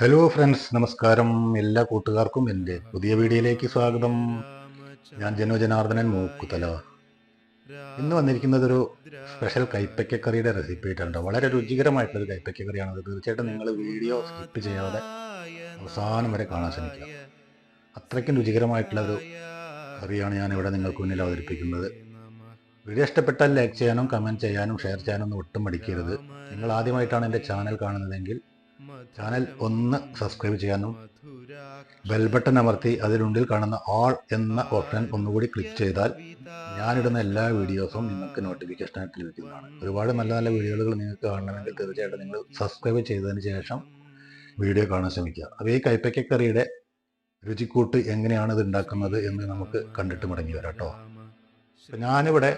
Hello friends നമസ്കാരം. എല്ലാ കൂട്ടുകാർക്കും എന്റെ പുതിയ വീഡിയോയിലേക്ക് സ്വാഗതം. ഞാൻ ജനോ ജനാർദ്ദനൻ മൂക്കുതല ഇന്ന് വന്നിരിക്കുന്നത് ഒരു സ്പെഷ്യൽ കൈപ്പയ്ക്ക കറിയുടെ റെസിപ്പി ആയിട്ടുണ്ട് വളരെ രുചികരമായിട്ടുള്ളൊരു ഒരു കറിയാണത് തീർച്ചയായിട്ടും നിങ്ങൾ വീഡിയോ സ്കിപ്പ് ചെയ്യാതെ അവസാനം വരെ കാണാൻ ശ്രമിക്കുക. അത്രയ്ക്കും രുചികരമായിട്ടുള്ള ഒരു കറിയാണ് ഞാൻ ഇവിടെ നിങ്ങൾക്ക് മുന്നിൽ അവതരിപ്പിക്കുന്നത്. വീഡിയോ ഇഷ്ടപ്പെട്ടാൽ ലൈക്ക് ചെയ്യാനും കമന്റ് ചെയ്യാനും ഷെയർ ചെയ്യാനും ഒന്നും ഒട്ടും മടിക്കരുത്. നിങ്ങൾ ആദ്യമായിട്ടാണ് എന്റെ ചാനൽ കാണുന്നതെങ്കിൽ ചാനൽ ഒന്ന് സബ്സ്ക്രൈബ് ചെയ്യാനും ബെൽ ബട്ടൺ അമർത്തി അതിനുള്ളിൽ കാണുന്ന ആൾ എന്ന ഓപ്ഷൻ ഒന്നുകൂടി ക്ലിക്ക് ചെയ്താൽ ഞാനിടുന്ന എല്ലാ വീഡിയോസും നിങ്ങൾക്ക് നോട്ടിഫിക്കേഷനായിട്ട് ലഭിക്കുന്നതാണ്. ഒരുപാട് നല്ല നല്ല വീഡിയോകൾ നിങ്ങൾക്ക് കാണണമെങ്കിൽ തീർച്ചയായിട്ടും നിങ്ങൾ സബ്സ്ക്രൈബ് ചെയ്തതിന് ശേഷം വീഡിയോ കാണാൻ ശ്രമിക്കുക. അപ്പോൾ ഈ കൈപ്പയ്ക്കക്കറിയുടെ രുചിക്കൂട്ട് എങ്ങനെയാണ് ഇത് ഉണ്ടാക്കുന്നത് എന്ന് നമുക്ക് കണ്ടിട്ട് മടങ്ങി വരാം കേട്ടോ. ഞാനിവിടെ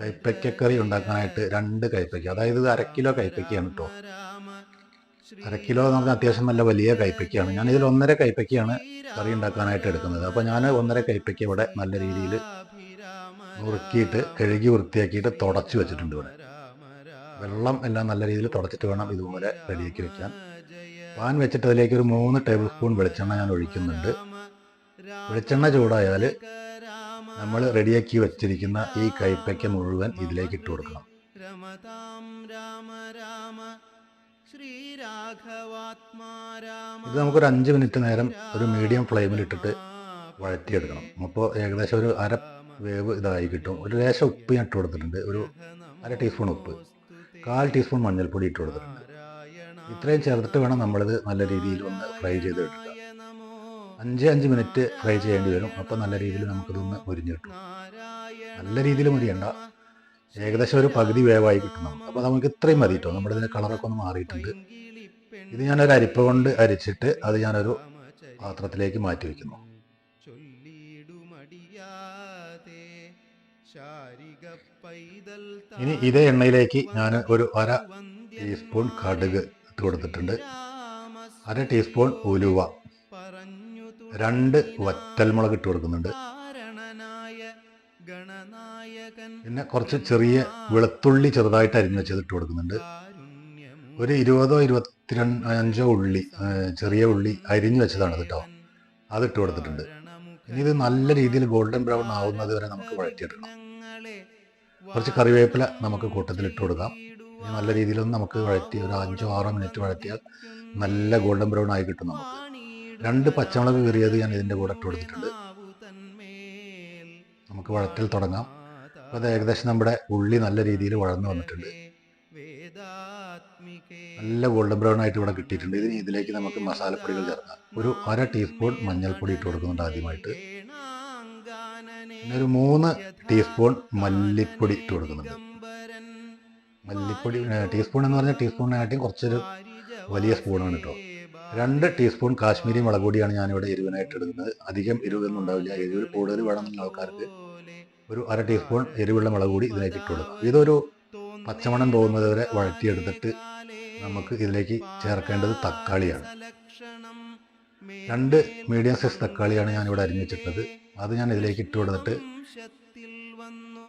കൈപ്പയ്ക്കക്കറി ഉണ്ടാക്കാനായിട്ട് രണ്ട് കൈപ്പയ്ക്ക അതായത് ഇത് കിലോ കൈപ്പയ്ക്കയാണ് കേട്ടോ. അര കിലോ നമുക്ക് അത്യാവശ്യം നല്ല വലിയ കൈപ്പയ്ക്കാണ് ഇതിൽ ഒന്നര കൈപ്പയ്ക്കാണ് കറി ഉണ്ടാക്കാനായിട്ട് എടുക്കുന്നത്. അപ്പോൾ ഞാൻ ഒന്നര കൈപ്പയ്ക്ക ഇവിടെ നല്ല രീതിയിൽ നുറുക്കിയിട്ട് കഴുകി വൃത്തിയാക്കിയിട്ട് തുടച്ച് വെച്ചിട്ടുണ്ട് ഇവിടെ. വെള്ളം എല്ലാം നല്ല രീതിയിൽ തുടച്ചിട്ട് വേണം ഇതുപോലെ റെഡിയാക്കി വെക്കാൻ. പാൻ വെച്ചിട്ട് അതിലേക്ക് ഒരു മൂന്ന് ടേബിൾ സ്പൂൺ വെളിച്ചെണ്ണ ഞാൻ ഒഴിക്കുന്നുണ്ട്. വെളിച്ചെണ്ണ ചൂടായാൽ നമ്മൾ റെഡിയാക്കി വെച്ചിരിക്കുന്ന ഈ കൈപ്പയ്ക്ക മുഴുവൻ ഇതിലേക്ക് ഇട്ട് കൊടുക്കണം. ഇത് നമുക്കൊരു അഞ്ച് മിനിറ്റ് നേരം ഒരു മീഡിയം ഫ്ലെയിമിൽ ഇട്ടിട്ട് വഴറ്റിയെടുക്കണം. അപ്പോൾ ഏകദേശം ഒരു അര വേവ് ഇതായി കിട്ടും. ഒരു ലേശം ഉപ്പ് ഞാൻ ഇട്ട് കൊടുത്തിട്ടുണ്ട്. ഒരു അര ടീസ്പൂൺ ഉപ്പ്. കാൽ ടീസ്പൂൺ മഞ്ഞൾപ്പൊടി ഇട്ട് കൊടുത്തിട്ടുണ്ട്. ഇത്രയും ചേർത്തിട്ട് വേണം നമ്മളിത് നല്ല രീതിയിൽ ഒന്ന് ഫ്രൈ ചെയ്ത് എടുക്കുക അഞ്ച് അഞ്ച് മിനിറ്റ് ഫ്രൈ ചെയ്യേണ്ടി വരും. അപ്പോൾ നല്ല രീതിയിൽ നമുക്കിതൊന്ന് മുരിഞ്ഞ് കിട്ടും. നല്ല രീതിയിൽ മുരിയണ്ട. ഏകദേശം ഒരു പകുതി വേവായി കിട്ടണം അപ്പോൾ നമുക്ക് ഇത്രയും മതി കേട്ടോ. നമ്മുടെ ഇതിന്റെ കളറൊക്കെ ഒന്ന് മാറിയിട്ടുണ്ട്. ഇത് ഞാനൊരു അരിപ്പ കൊണ്ട് അരിച്ചിട്ട് അത് ഞാനൊരു പാത്രത്തിലേക്ക് മാറ്റി വയ്ക്കുന്നു ഇനി ഇതേ എണ്ണയിലേക്ക് ഞാൻ ഒരു അര ടീസ്പൂൺ കടുക് ഇട്ട് കൊടുത്തിട്ടുണ്ട്. അര ടീസ്പൂൺ ഉലുവ. രണ്ട് വറ്റൽമുളക് ഇട്ട് കൊടുക്കുന്നുണ്ട്. പിന്നെ കുറച്ച് ചെറിയ വെളുത്തുള്ളി ചെറുതായിട്ട് അരിഞ്ഞ് വെച്ചത് ഇട്ട് കൊടുക്കുന്നുണ്ട്. ഒരു ഇരുപതോ ഇരുപത്തിരണ്ട് അഞ്ചോ ഉള്ളി ചെറിയ ഉള്ളി അരിഞ്ഞു വെച്ചതാണ് കേട്ടോ അത് ഇട്ട് കൊടുത്തിട്ടുണ്ട്. ഇനി ഇത് നല്ല രീതിയിൽ ഗോൾഡൻ ബ്രൗൺ ആവുന്നത് വരെ നമുക്ക് വഴറ്റിയെടുക്കണം. കുറച്ച് കറിവേപ്പില നമുക്ക് കൂട്ടത്തിൽ ഇട്ട് കൊടുക്കാം. നല്ല രീതിയിലൊന്ന് നമുക്ക് വഴറ്റി ഒരു അഞ്ചോ ആറോ മിനിറ്റ് വഴറ്റിയാൽ നല്ല ഗോൾഡൻ ബ്രൗൺ ആയി കിട്ടും നമുക്ക്. രണ്ട് പച്ചമുളക് കീറിയത് ഞാൻ ഇതിന്റെ കൂടെ ഇട്ട് കൊടുത്തിട്ടുണ്ട്. നമുക്ക് വഴറ്റൽ തുടങ്ങാം. അത് ഏകദേശം നമ്മുടെ ഉള്ളി നല്ല രീതിയിൽ വളർന്നു വന്നിട്ടുണ്ട്. നല്ല ഗോൾഡൻ ബ്രൗൺ ആയിട്ട് ഇവിടെ കിട്ടിയിട്ടുണ്ട്. ഇതിന് ഇതിലേക്ക് നമുക്ക് മസാലപ്പൊടികൾ ചേർക്കാം. ഒരു അര ടീസ്പൂൺ മഞ്ഞൾപ്പൊടി ഇട്ട് കൊടുക്കുന്നുണ്ട് ആദ്യമായിട്ട്. പിന്നെ ഒരു മൂന്ന് ടീസ്പൂൺ മല്ലിപ്പൊടി ഇട്ട് കൊടുക്കുന്നുണ്ട്. മല്ലിപ്പൊടി ടീസ്പൂൺ എന്ന് പറഞ്ഞാൽ ടീസ്പൂണിനായിട്ടും കുറച്ചൊരു വലിയ സ്പൂണാണ് കേട്ടോ രണ്ട് ടീസ്പൂൺ കാശ്മീരി മുളക് പൊടിയാണ് ഞാനിവിടെ എരിവിനായിട്ട് എടുക്കുന്നത്. അധികം എരിവൊന്നും ഉണ്ടാവില്ല. എരിവ് കൂടുതൽ വേണമെന്നുള്ള ആൾക്കാർക്ക് ഒരു അര ടീസ്പൂൺ എരിവുള്ള മുളക് കൂടി ഇതിലേക്ക് ഇട്ട് കൊടുക്കും ഇതൊരു പച്ചമണം പോകുന്നത് വരെ വഴറ്റിയെടുത്തിട്ട് നമുക്ക് ഇതിലേക്ക് ചേർക്കേണ്ടത് തക്കാളിയാണ്. രണ്ട് മീഡിയം സൈസ് തക്കാളിയാണ് ഞാനിവിടെ അരിഞ്ഞു വെച്ചിട്ടുള്ളത്. അത് ഞാൻ ഇതിലേക്ക് ഇട്ട് കൊടുത്തിട്ട്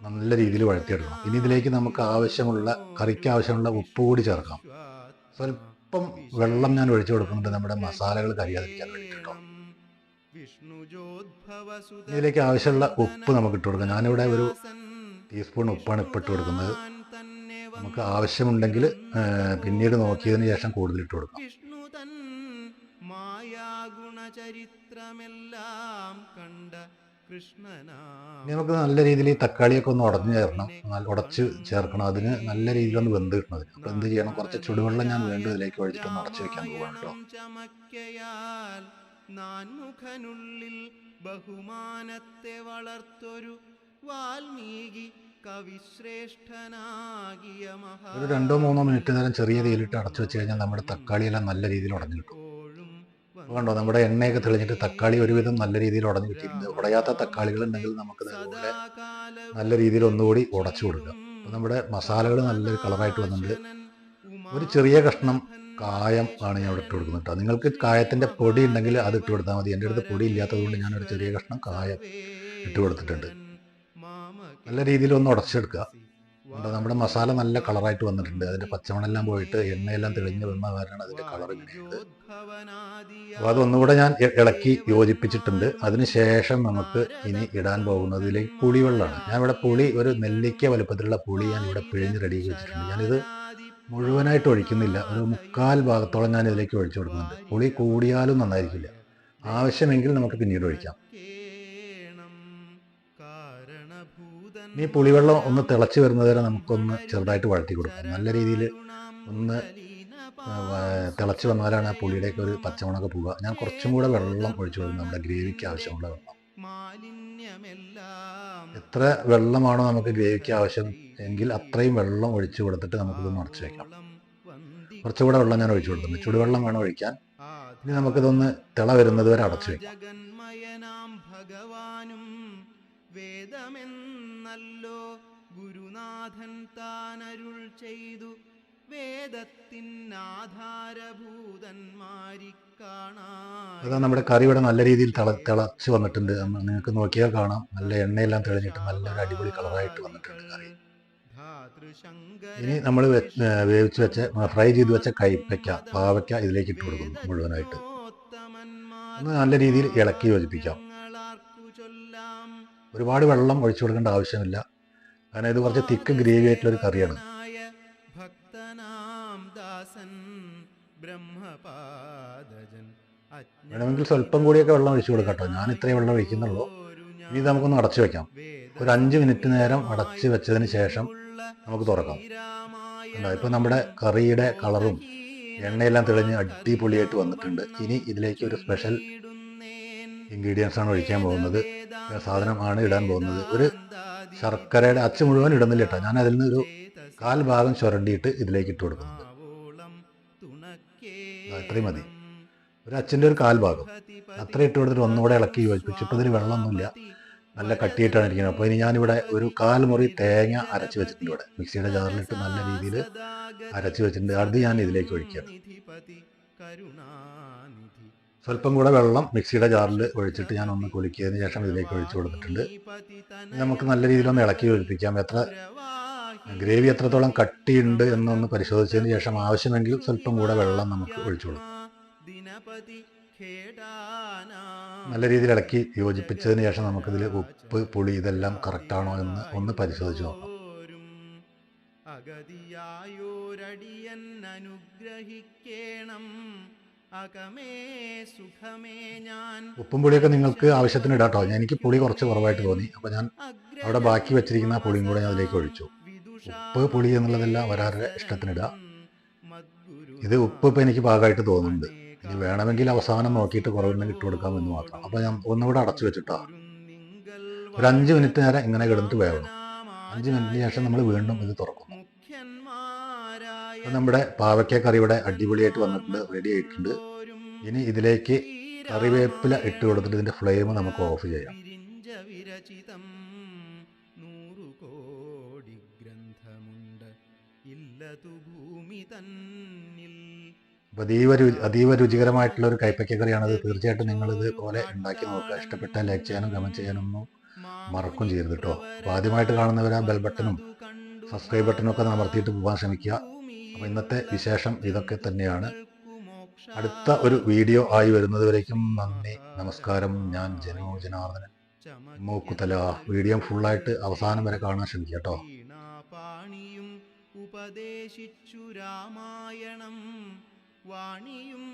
നല്ല രീതിയിൽ വഴറ്റിയെടുക്കണം. ഇനി ഇതിലേക്ക് നമുക്ക് ആവശ്യമുള്ള കറിക്ക് ആവശ്യമുള്ള ഉപ്പ് കൂടി ചേർക്കാം. സ്വല്പം വെള്ളം ഞാൻ ഒഴിച്ചു കൊടുക്കുന്നുണ്ട് നമ്മുടെ മസാലകൾ കരിയാതിരിക്കാൻ വേണ്ടിയിട്ടോ ഇതിലേക്ക് ആവശ്യമുള്ള ഉപ്പ് നമുക്ക് ഇട്ട് കൊടുക്കാം. ഞാനിവിടെ ഒരു ടീസ്പൂൺ ഉപ്പാണ് ഇപ്പം ഇട്ട് കൊടുക്കുന്നത്. നമുക്ക് ആവശ്യമുണ്ടെങ്കിൽ പിന്നീട് നോക്കിയതിന് ശേഷം കൂടുതൽ ഇട്ട് കൊടുക്കാം. വിഷ്ണു മായാഗുണചരിത്രമെല്ലാം കണ്ട ഇനി നമുക്ക് നല്ല രീതിയിൽ ഈ തക്കാളിയൊക്കെ ഒന്ന് ഉടഞ്ഞു ചേർക്കണം. ഉടച്ച് ചേർക്കണം. അതിന് നല്ല രീതിയിൽ ഒന്ന് വെന്ത് കിട്ടണം അതിന്. അപ്പോൾ എന്ത് ചെയ്യണം? കുറച്ച് ചുടുവെള്ളം ഞാൻ വീണ്ടും ഇതിലേക്ക് ഒഴിച്ചിട്ട് ഒന്ന് അടച്ചു വെക്കാൻ പോവാണ് കേട്ടോ. നാൻമുഖനുള്ളിൽ ബഹുമാനത്തെ വളർത്തൊരു വാൽമീകി കവിശ്രേഷ്ഠനാകിയ മഹാ ഒരു രണ്ടോ മൂന്നോ മിനിറ്റ് നേരം ചെറിയ തീയിലിട്ട് അടച്ചു വെച്ച് കഴിഞ്ഞാൽ നമ്മുടെ തക്കാളിയെല്ലാം നല്ല രീതിയിൽ ഉടഞ്ഞു കിട്ടും. കണ്ടോ നമ്മുടെ എണ്ണയൊക്കെ തെളിഞ്ഞിട്ട് തക്കാളി ഒരുവിധം നല്ല രീതിയിൽ ഉടഞ്ഞു കിട്ടിയിട്ടുണ്ട്. ഉടയാത്ത തക്കാളികൾ ഉണ്ടെങ്കിൽ നമുക്ക് നല്ല രീതിയിൽ ഒന്നുകൂടി ഉടച്ചു കൊടുക്കാം. നമ്മുടെ മസാലകൾ നല്ലൊരു കളറായിട്ട് വന്നിട്ടുണ്ട്. ഒരു ചെറിയ കഷ്ണം കായം ആണ് ഞാൻ ഇവിടെ ഇട്ട് കൊടുക്കുന്നത് കേട്ടോ നിങ്ങൾക്ക് കായത്തിന്റെ പൊടി ഉണ്ടെങ്കിൽ അത് ഇട്ട് കൊടുത്താൽ മതി. എന്റെ അടുത്ത് പൊടി ഇല്ലാത്തതുകൊണ്ട് ഞാനൊരു ചെറിയ കഷ്ണം കായം ഇട്ട് കൊടുത്തിട്ടുണ്ട്. നല്ല രീതിയിൽ ഒന്ന് ഉടച്ചെടുക്കുക. നമ്മുടെ മസാല നല്ല കളറായിട്ട് വന്നിട്ടുണ്ട്. അതിന്റെ പച്ചമണെല്ലാം പോയിട്ട് എണ്ണയെല്ലാം തെളിഞ്ഞ് വന്ന കാരണം അതിന്റെ കളർ ഇങ്ങനെയുണ്ട് അപ്പോൾ അതൊന്നുകൂടെ ഞാൻ ഇളക്കി യോജിപ്പിച്ചിട്ടുണ്ട്. അതിനുശേഷം നമുക്ക് ഇനി ഇടാൻ പോകുന്നതിലേക്ക് പുളിവെള്ളമാണ്. ഞാൻ ഇവിടെ പുളി ഒരു നെല്ലിക്ക വലുപ്പത്തിലുള്ള പുളി ഞാൻ ഇവിടെ പിഴിഞ്ഞ് റെഡിയാക്കി വെച്ചിട്ടുണ്ട് ഞാനിത് മുഴുവനായിട്ട് ഒഴിക്കുന്നില്ല. ഒരു മുക്കാൽ ഭാഗത്തോളം ഞാൻ ഇതിലേക്ക് ഒഴിച്ചു കൊടുക്കുന്നുണ്ട്. പുളി കൂടിയാലും നന്നായിരിക്കില്ല. ആവശ്യമെങ്കിൽ നമുക്ക് പിന്നീട് ഒഴിക്കാം. ഇനി പുളിവെള്ളം ഒന്ന് തിളച്ച് വരുന്നത് വരെ നമുക്കൊന്ന് ചെറുതായിട്ട് വഴറ്റി കൊടുക്കാം. നല്ല രീതിയിൽ ഒന്ന് തിളച്ചു വന്നാലാണ് ആ പുളിയുടെയൊക്കെ ഒരു പച്ചമുളക് പോവുക. ഞാൻ കുറച്ചും കൂടെ വെള്ളം ഒഴിച്ചു കൊടുക്കും. നമ്മുടെ ഗ്രേവിക്ക് ആവശ്യമുള്ള വെള്ളം. എത്ര വെള്ളമാണോ നമുക്ക് ഗ്രേവിക്ക് ആവശ്യം എങ്കിൽ അത്രയും വെള്ളം ഒഴിച്ചു കൊടുത്തിട്ട് നമുക്കിത് മറച്ച് വയ്ക്കാം കുറച്ചുകൂടെ വെള്ളം ഞാൻ ഒഴിച്ചു കൊടുത്തിട്ടുണ്ട് ചുടുവെള്ളം വേണം ഒഴിക്കാൻ. ഇനി നമുക്കിതൊന്ന് തിള വരുന്നത് വരെ അടച്ചു വയ്ക്കാം ഭഗവാനും വേദമെന്നല്ലോ ഗുരുനാഥൻ താനരുൾ ചെയ്തു. വേദത്തിനാധാരഭൂതന്മാരി കാണാൻ അതാ നമ്മുടെ കറി ഇവിടെ നല്ല രീതിയിൽ തിള തിളച്ച് വന്നിട്ടുണ്ട്. നിങ്ങൾക്ക് നോക്കിയാൽ കാണാം. നല്ല എണ്ണയെല്ലാം തെളിഞ്ഞിട്ട് നല്ലൊരു അടിപൊളി കളറായിട്ട് വന്നിട്ടുണ്ട് കറി. ഇനി നമ്മൾ വേവിച്ച് വെച്ച ഫ്രൈ ചെയ്ത് വെച്ച കൈപ്പയ്ക്ക പാവയ്ക്ക ഇതിലേക്ക് ഇട്ട് കൊടുക്കുന്നു മുഴുവനായിട്ട്. ഒന്ന് നല്ല രീതിയിൽ ഇളക്കി യോജിപ്പിക്കാം. ഒരുപാട് വെള്ളം ഒഴിച്ചു കൊടുക്കേണ്ട ആവശ്യമില്ല. കാരണം ഇത് കുറച്ച് തിക്ക് ഗ്രേവി ആയിട്ടുള്ള ഒരു കറിയാണ്. വേണമെങ്കിൽ സ്വല്പം കൂടിയൊക്കെ വെള്ളം ഒഴിച്ചു കൊടുക്കാം കേട്ടോ. ഞാൻ ഇത്രയും വെള്ളം ഒഴിക്കുന്നുള്ളൂ. ഇനി ഇത് നമുക്കൊന്ന് അടച്ചു വെക്കാം. ഒരു അഞ്ച് മിനിറ്റ് നേരം അടച്ചു വെച്ചതിന് ശേഷം നമുക്ക് തുറക്കാം. കണ്ടോ? ഇപ്പൊ നമ്മുടെ കറിയുടെ കളറും എണ്ണയെല്ലാം തെളിഞ്ഞ് അടിപൊളിയായിട്ട് വന്നിട്ടുണ്ട്. ഇനി ഇതിലേക്ക് ഒരു സ്പെഷ്യൽ ഇൻഗ്രീഡിയൻസ് ആണ് ഒഴിക്കാൻ പോകുന്നത്. സാധനമാണ് ഇടാൻ പോകുന്നത്. ഒരു ശർക്കരയുടെ അച്ച് മുഴുവൻ ഇടുന്നില്ല കേട്ടോ. ഞാൻ അതിൽ നിന്ന് ഒരു കാൽ ഭാഗം ചുരണ്ടിയിട്ട് ഇതിലേക്ക് ഇട്ട് കൊടുക്കുന്നുണ്ട്. ആ, ഇത്രയും മതി. ഒരു അച്ഛന്റെ ഒരു കാൽഭാഗം. അത്ര ഇട്ട് കൊടുത്തിട്ട് ഒന്നുകൂടെ ഇളക്കി യോജിപ്പിച്ചു. ഇപ്പോൾ ഇതിന് വെള്ളമൊന്നുമില്ല. നല്ല കട്ടിയിട്ടാണ് ഇരിക്കുന്നത്. അപ്പോൾ ഇനി ഞാനിവിടെ ഒരു കാൽ മുറി തേങ്ങ അരച്ച് വെച്ചിട്ടുണ്ട് ഇവിടെ. മിക്സിയുടെ ജാറിലിട്ട് നല്ല രീതിയിൽ അരച്ച് വെച്ചിട്ടുണ്ട്. അത് ഞാൻ ഇതിലേക്ക് കരുണാനിധി സ്വല്പം കൂടെ വെള്ളം മിക്സിയുടെ ജാറിൽ ഒഴിച്ചിട്ട് ഞാൻ ഒന്ന് കുലുക്കിയതിന് ശേഷം ഇതിലേക്ക് ഒഴിച്ചു കൊടുത്തിട്ടുണ്ട്. നമുക്ക് നല്ല രീതിയിൽ ഒന്ന് ഇളക്കി ഒഴിപ്പിക്കാം എത്ര ഗ്രേവി എത്രത്തോളം കട്ടിയുണ്ട് എന്നൊന്ന് പരിശോധിച്ചതിന് ശേഷം ആവശ്യമെങ്കിൽ സ്വല്പം കൂടെ വെള്ളം നമുക്ക് ഒഴിച്ചു കൊടുക്കാം. നല്ല രീതിയിൽ ഇളക്കി യോജിപ്പിച്ചതിന് ശേഷം നമുക്കിതിൽ ഉപ്പ് പുളി ഇതെല്ലാം കറക്റ്റാണോ എന്ന് ഒന്ന് പരിശോധിച്ച് നോക്കാം. അഗതിയായോരടിയൻ അനുഗ്രഹിക്കേണം ഉപ്പും പുളിയൊക്കെ നിങ്ങൾക്ക് ആവശ്യത്തിന് ഇടാട്ടോ. എനിക്ക് പുളി കുറച്ച് കുറവായിട്ട് തോന്നി. അപ്പോൾ ഞാൻ അവിടെ ബാക്കി വെച്ചിരിക്കുന്ന പുളിയും കൂടെ ഞാൻ അതിലേക്ക് ഒഴിച്ചു. ഉപ്പ് പുളി എന്നുള്ളതെല്ലാം ഒരാളുടെ ഇഷ്ടത്തിനിടുക ഇത് ഉപ്പ് ഇപ്പം എനിക്ക് പാകമായിട്ട് തോന്നുന്നുണ്ട്. വേണമെങ്കിൽ അവസാനം നോക്കിയിട്ട് കുറവുണ്ടെങ്കിൽ ഇട്ട് കൊടുക്കാമെന്ന് മാത്രം. അപ്പോൾ ഞാൻ ഒന്നുകൂടെ അടച്ചു വെച്ചിട്ടാ. ഒരു അഞ്ച് മിനിറ്റ് നേരം ഇങ്ങനെ കിടന്നിട്ട് വേവണം. അഞ്ച് മിനിറ്റിന് ശേഷം നമ്മൾ വീണ്ടും ഇത് തുറക്കുന്നു നമ്മുടെ പാവയ്ക്ക കറി അടിപൊളിയായിട്ട് വന്നിട്ടുണ്ട് റെഡി ആയിട്ടുണ്ട്. ഇനി ഇതിലേക്ക് കറിവേപ്പില ഇട്ട് കൊടുത്തിട്ട് ഇതിന്റെ ഫ്ലെയിം നമുക്ക് ഓഫ് ചെയ്യാം. ഭൂമി തന്നിൽ അതീവ രുചി അതീവ രുചികരമായിട്ടുള്ള ഒരു അത്. തീർച്ചയായിട്ടും നിങ്ങളിത് പോലെ ഉണ്ടാക്കി നോക്കുക. ഇഷ്ടപ്പെട്ടാൽ ലൈക്ക് ചെയ്യാനും കമന്റ് ചെയ്യാനും ഒന്നും മറക്കും ചെയ്യരുത് കേട്ടോ അപ്പോൾ ആദ്യമായിട്ട് കാണുന്നവർ ആ ബെൽ ബട്ടണും സബ്സ്ക്രൈബ് ബട്ടനും ഒക്കെ അമർത്തിയിട്ട് പോകാൻ ശ്രമിക്കുക. അപ്പോൾ ഇന്നത്തെ വിശേഷം ഇതൊക്കെ തന്നെയാണ്. അടുത്ത ഒരു വീഡിയോ ആയി വരുന്നതുവരേക്കും നന്ദി. നമസ്കാരം. ഞാൻ ജനോ ജനാർദ്ദനൻ. മൂക്കുതല വീഡിയോ ഫുള്ളായിട്ട് അവസാനം വരെ കാണാൻ ശ്രമിക്കുക കേട്ടോ ഉപദേശിച്ചു രാമായണം. വാണിയും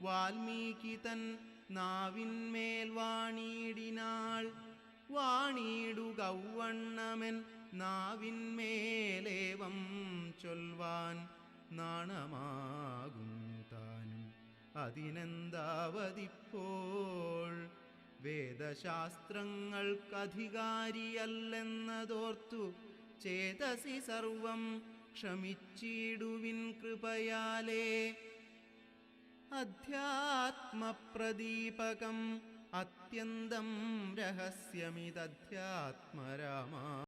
വാൽമീകി തൻ നാവിന്മേൽ വാണിയിടിനാൾ. വാണിയിടുകൗവണ്ണമൻ നാവിന്മേലേവം ചൊൽവാൻ നാണമാകും താനും. അതിനെന്താവതിപ്പോൾ? വേദശാസ്ത്രങ്ങൾക്കധികാരിയല്ലെന്നതോർത്തു ചേതസി സർവം ക്ഷമിച്ചിടുവിൻ കൃപയാലേ. അധ്യാത്മപ്രദീപകം. അത്യന്തം രഹസ്യമിതധ്യാത്മരാമാ